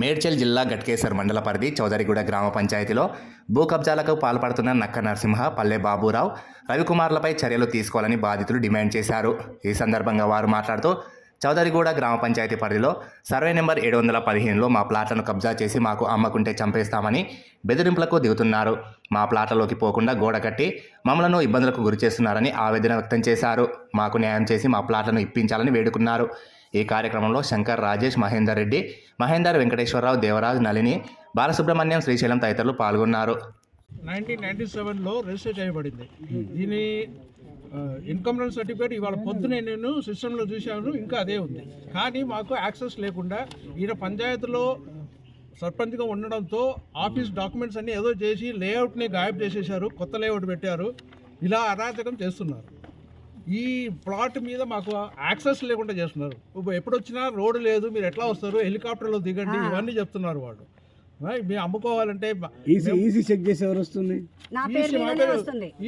మేడ్చల్ జిల్లా గట్కేసర్ మండల పరిధి చౌదరిగూడ గ్రామ పంచాయతీలో భూ కబ్జాలకు పాల్పడుతున్న నక్క నరసింహ పల్లె బాబురావు రవికుమార్లపై చర్యలు తీసుకోవాలని బాధితులు డిమాండ్ చేశారు. ఈ సందర్భంగా వారు మాట్లాడుతూ చౌదరిగూడ గ్రామ పంచాయతీ పరిధిలో సర్వే నెంబర్ ఏడు వందల పదిహేనులో మా ప్లాట్లను కబ్జా చేసి మాకు అమ్మకుంటే చంపేస్తామని బెదిరింపులకు దిగుతున్నారు. మా ప్లాట్లలోకి పోకుండా గోడ కట్టి మమ్మలను ఇబ్బందులకు గురి చేస్తున్నారని ఆవేదన వ్యక్తం చేశారు. మాకు న్యాయం చేసి మా ప్లాట్లను ఇప్పించాలని వేడుకున్నారు. ఈ కార్యక్రమంలో శంకర్ రాజేష్ మహేందర్ రెడ్డి మహేందర్ వెంకటేశ్వరరావు దేవరాజ్ నళిని బాలసుబ్రహ్మణ్యం శ్రీశైలం తదితరులు పాల్గొన్నారు. నైన్టీన్ నైన్టీ సెవెన్లో రిజిస్టర్ చేయబడింది. దీని ఇన్కమ్ రన్ సర్టిఫికేట్ ఇవాళ పొద్దునే నేను సిస్టంలో చూశాను ఇంకా అదే ఉంది. కానీ మాకు యాక్సెస్ లేకుండా ఈయన పంచాయతీలో సర్పంచ్గా ఉండడంతో ఆఫీస్ డాక్యుమెంట్స్ అన్ని ఏదో చేసి లేఅవుట్ని గాయబ్ చేసేశారు కొత్త లేఅవుట్ పెట్టారు ఇలా అరాచకం చేస్తున్నారు. ఈ ప్లాట్ మీద మాకు యాక్సెస్ లేకుండా చేస్తున్నారు. ఇప్పుడు ఎప్పుడు వచ్చినా రోడ్డు లేదు మీరు ఎట్లా వస్తారు హెలికాప్టర్లో దిగండి ఇవన్నీ చెప్తున్నారు వాడు మీరు అమ్ముకోవాలంటే ఈసీ ఈసీ చెక్ చేసి ఎవరు వస్తుంది? నా పేరు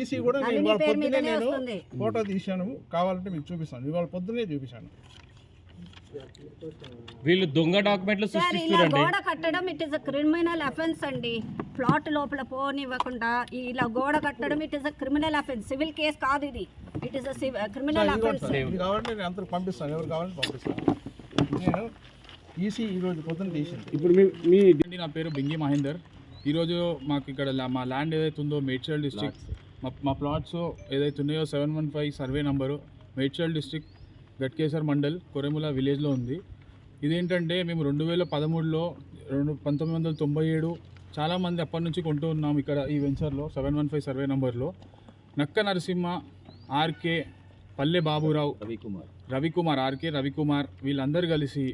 ఈసీ కూడా నేను పొద్దునే నేను ఫోటో తీశాను. కావాలంటే మీకు చూపిస్తాను. ఇవాళ పొద్దునే చూపిస్తాను వీళ్ళు దొంగ డాక్యుమెంట్లు సృష్టిస్తున్నారండి గోడ కట్టడం it is a criminal offence అండి. ప్లాట్ లోపల పోనివ్వకుండా ఇలా గోడ కట్టడం it is a criminal offence civil case కాదు ఇది. It is a criminal offence కావాలంటే నేను అందరికి పంపిస్తాను. ఎవరు కావాలంటే పంపిస్తాను. నేను ఈసీ ఈరోజు పొద్దున్న తీసింది. ఇప్పుడు మీ మీ నా పేరు బింగి మహేందర్. ఈరోజు మాకు ఇక్కడ మా ల్యాండ్ ఏదైతే ఉందో మేడ్చల్ డిస్ట్రిక్ట్ మా మా ప్లాట్స్ ఏదైతే ఉన్నాయో seven one five survey number Medchal district Ghatkesar mandal Koremula విలేజ్లో ఉంది. ఇదేంటంటే మేము రెండు వేల పదమూడులో రెండు పంతొమ్మిది వందల తొంభై ఏడు చాలామంది అప్పటి నుంచి కొంటూ ఉన్నాం ఇక్కడ ఈ వెంచర్లో సెవెన్ వన్ ఫైవ్ సర్వే నంబర్లో. నక్క నరసింహ ఆర్కే పల్లె బాబురావు రవికుమార్. రవికుమార్ ఆర్కే రవికుమార్ వీళ్ళందరూ కలిసి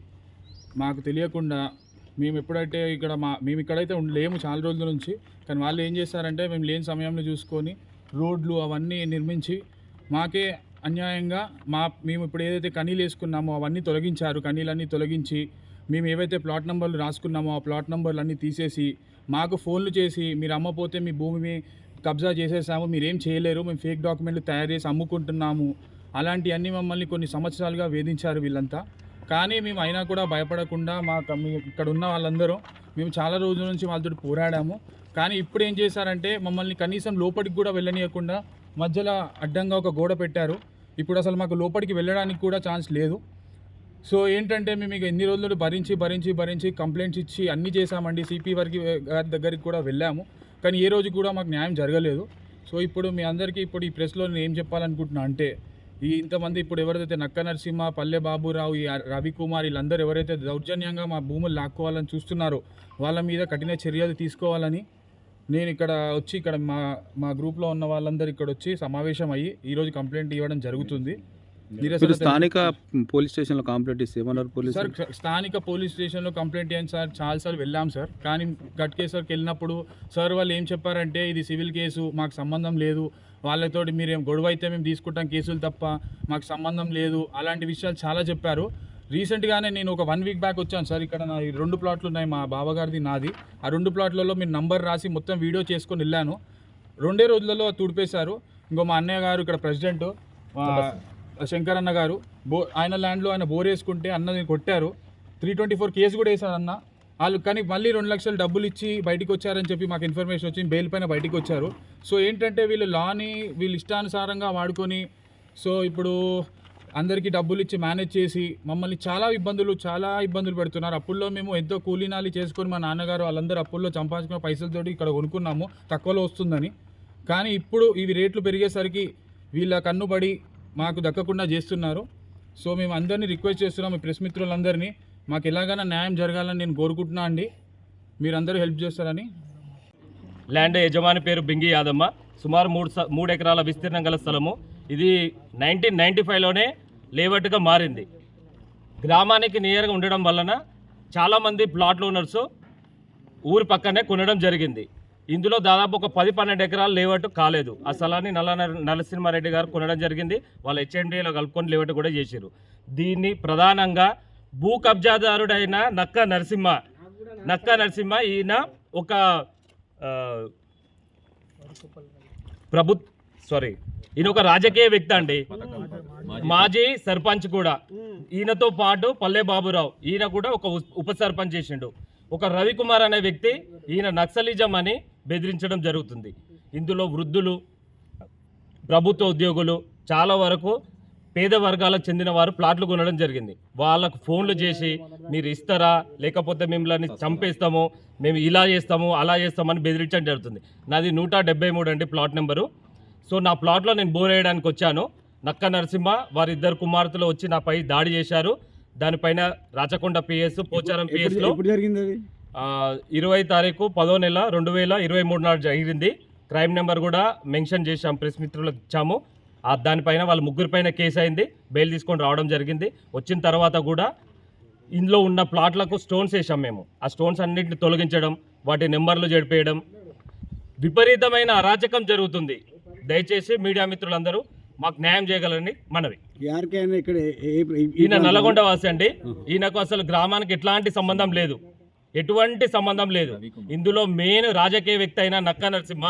మాకు తెలియకుండా మేము ఎప్పుడైతే ఇక్కడ మా మేము ఇక్కడైతే లేము చాలా రోజుల నుంచి కానీ వాళ్ళు ఏం చేస్తారంటే మేము లేని సమయంలో చూసుకొని రోడ్లు అవన్నీ నిర్మించి మాకే అన్యాయంగా మా మేము ఇప్పుడు ఏదైతే కనీలు వేసుకున్నామో అవన్నీ తొలగించారు. కనీలన్నీ తొలగించి మేము ఏవైతే ప్లాట్ నెంబర్లు రాసుకున్నామో ఆ ప్లాట్ నెంబర్లు అన్నీ తీసేసి మాకు ఫోన్లు చేసి మీరు అమ్మపోతే మీ భూమి కబ్జా చేసేసాము మీరు ఏం చేయలేరు మేము ఫేక్ డాక్యుమెంట్లు తయారు చేసి అమ్ముకుంటున్నాము అలాంటివన్నీ మమ్మల్ని కొన్ని సంవత్సరాలుగా వేధించారు వీళ్ళంతా. కానీ మేము అయినా కూడా భయపడకుండా మా ఇక్కడ ఉన్న వాళ్ళందరూ మేము చాలా రోజుల నుంచి వాళ్ళతో పోరాడాము. కానీ ఇప్పుడు ఏం చేశారంటే మమ్మల్ని కనీసం లోపలికి కూడా వెళ్ళనీయకుండా మధ్యలో అడ్డంగా ఒక గోడ పెట్టారు. ఇప్పుడు అసలు మాకు లోపలికి వెళ్ళడానికి కూడా ఛాన్స్ లేదు. సో ఏంటంటే మేము ఇక ఎన్ని రోజులు భరించి భరించి భరించి కంప్లైంట్స్ ఇచ్చి అన్నీ చేశామండి. సిపి వారికి గారి దగ్గరికి కూడా వెళ్ళాము. కానీ ఏ రోజు కూడా మాకు న్యాయం జరగలేదు. సో ఇప్పుడు మీ అందరికీ ఇప్పుడు ఈ ప్రెస్లో నేను ఏం చెప్పాలనుకుంటున్నా అంటే ఈ ఇంతమంది ఇప్పుడు ఎవరైతే నక్క నరసింహ పల్లె బాబురావు ఈ రవికుమార్ వీళ్ళందరూ ఎవరైతే దౌర్జన్యంగా మా భూములు లాక్కోవాలని చూస్తున్నారో వాళ్ళ మీద కఠిన చర్యలు తీసుకోవాలని నేను ఇక్కడ వచ్చి ఇక్కడ మా మా గ్రూప్లో ఉన్న వాళ్ళందరూ ఇక్కడ వచ్చి సమావేశం అయ్యి ఈరోజు కంప్లైంట్ ఇవ్వడం జరుగుతుంది. మీరు స్థానిక పోలీస్ స్టేషన్లో కంప్లైంట్ ఇస్తే ఏమన్నారు పోలీసు? సార్ స్థానిక పోలీస్ స్టేషన్లో కంప్లైంట్ చేయండి సార్ చాలాసార్లు వెళ్ళాం సార్. కానీ గట్ కేసర్కి వెళ్ళినప్పుడు సార్ వాళ్ళు ఏం చెప్పారంటే ఇది సివిల్ కేసు మాకు సంబంధం లేదు. వాళ్ళతోటి మీరు ఏం గొడవ అయితే మేము తీసుకుంటాం కేసులు తప్ప మాకు సంబంధం లేదు. అలాంటి విషయాలు చాలా చెప్పారు. రీసెంట్గానే నేను ఒక వన్ వీక్ బ్యాక్ వచ్చాను సార్. ఇక్కడ నా ఈ రెండు ప్లాట్లు ఉన్నాయి మా బావగారిది నాది. ఆ రెండు ప్లాట్లలో మీరు నంబర్ రాసి మొత్తం వీడియో చేసుకొని వెళ్ళాను. రెండే రోజులలో తుడిపేశారు. ఇంకో మా అన్నయ్య గారు ఇక్కడ ప్రెసిడెంట్ శంకర్ అన్న గారు. బో ఆయన ల్యాండ్లో ఆయన బోర్ వేసుకుంటే అన్నది కొట్టారు. త్రీ ట్వంటీ ఫోర్ కేసు కూడా వేశారు అన్న. వాళ్ళు కానీ మళ్ళీ రెండు లక్షలు డబ్బులు ఇచ్చి బయటకు వచ్చారని చెప్పి మాకు ఇన్ఫర్మేషన్ వచ్చి బెయిల్ పైన బయటకు వచ్చారు. సో ఏంటంటే వీళ్ళు లాని వీళ్ళు ఇష్టానుసారంగా వాడుకొని సో ఇప్పుడు అందరికీ డబ్బులు ఇచ్చి మేనేజ్ చేసి మమ్మల్ని చాలా ఇబ్బందులు చాలా ఇబ్బందులు పెడుతున్నారు. అప్పుల్లో మేము ఎంతో కూలీనాలి చేసుకొని మా నాన్నగారు వాళ్ళందరూ అప్పుల్లో సంపాదించుకున్న పైసలతోటి ఇక్కడ కొనుక్కున్నాము. తక్కువలో వస్తుందని. కానీ ఇప్పుడు ఇవి రేట్లు పెరిగేసరికి వీళ్ళ కన్నుబడి మాకు దక్కకుండా చేస్తున్నారు. సో మేము అందరినీ రిక్వెస్ట్ చేస్తున్నాం మీ ప్రెస్ మిత్రులందరినీ. మాకు ఎలాగైనా న్యాయం జరగాలని నేను కోరుకుంటున్నా అండి. మీరందరూ హెల్ప్ చేస్తారని. ల్యాండ్ యజమాని పేరు బింగి యాదమ్మ. సుమారు మూడు స- మూడు ఎకరాల విస్తీర్ణం గల స్థలము. ఇది నైన్టీన్ నైంటీ ఫైవ్లోనే లేవట్టుగా మారింది. గ్రామానికి నియర్గా ఉండడం వలన చాలామంది ప్లాట్ ఓనర్స్ ఊరి పక్కనే కొనడం జరిగింది. ఇందులో దాదాపు ఒక పది పన్నెండు ఎకరాలు లేవట్టు కాలేదు. ఆ స్థలాన్ని నల్ల నరసింహారెడ్డి గారు కొనడం జరిగింది. వాళ్ళ హెచ్ఎండిలో కలుపుకొని లేవట్టు కూడా చేశారు దీన్ని ప్రధానంగా భూ కబ్జాదారుడైన నక్క నరసింహ నక్క నరసింహ ఈయన ఒక ఆ, ప్రభు సారీ ఈయన ఒక రాజకీయ వ్యక్తి అండి. మాజీ సర్పంచ్ కూడా. ఈయనతో పాటు పల్లె బాబురావు ఈయన కూడా ఒక ఉప సర్పంచ్ చేసిండు. ఒక రవికుమార్ అనే వ్యక్తి ఈయన నక్సలిజం అని బెదిరించడం జరుగుతుంది. ఇందులో వృద్ధులు ప్రభుత్వ ఉద్యోగులు చాలా వరకు పేద వర్గాలకు చెందిన వారు ప్లాట్లు కొనడం జరిగింది. వాళ్ళకు ఫోన్లు చేసి మీరు ఇస్తారా? లేకపోతే మిమ్మల్ని చంపేస్తాము మేము ఇలా చేస్తాము అలా చేస్తామని బెదిరించడం జరుగుతుంది. నాది నూట డెబ్బై మూడు అండి ప్లాట్ నెంబరు. సో నా ప్లాట్లో నేను బోర్ వేయడానికి వచ్చాను. నక్క నరసింహ వారిద్దరు కుమార్తెలు వచ్చి నాపై దాడి చేశారు. దానిపైన రాచకొండ పిఎస్ పోచారం పిఎస్లో ఇరవై తారీఖు పదో నెల రెండు వేల ఇరవై మూడు నాడు జరిగింది. క్రైమ్ నెంబర్ కూడా మెన్షన్ చేశాం ప్రెస్ మిత్రులకు ఇచ్చాము. ఆ దానిపైన వాళ్ళ ముగ్గురు పైన కేసు అయింది. బెయిల్ తీసుకొని రావడం జరిగింది. వచ్చిన తర్వాత కూడా ఇందులో ఉన్న ప్లాట్లకు స్టోన్స్ వేసాం మేము. ఆ స్టోన్స్ అన్నింటిని తొలగించడం వాటి నెంబర్లు జడిపేయడం విపరీతమైన అరాచకం జరుగుతుంది. దయచేసి మీడియా మిత్రులందరూ మాకు న్యాయం చేయగలరని మనవి. ఇక్కడ ఈయన నల్లగొండ వాసి అండి. ఈయనకు అసలు గ్రామానికి ఎట్లాంటి సంబంధం లేదు. ఎటువంటి సంబంధం లేదు. ఇందులో మెయిన్ రాజకీయ వ్యక్తి అయిన నక్క నరసింహ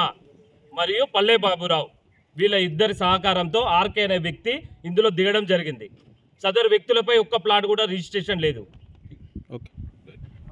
మరియు పల్లె బాబురావు వీళ్ళ ఇద్దరి సహకారంతో ఆర్కే అనే వ్యక్తి ఇందులో దిగడం జరిగింది. సదరు వ్యక్తులపై ఒక్క ప్లాట్ కూడా రిజిస్ట్రేషన్ లేదు.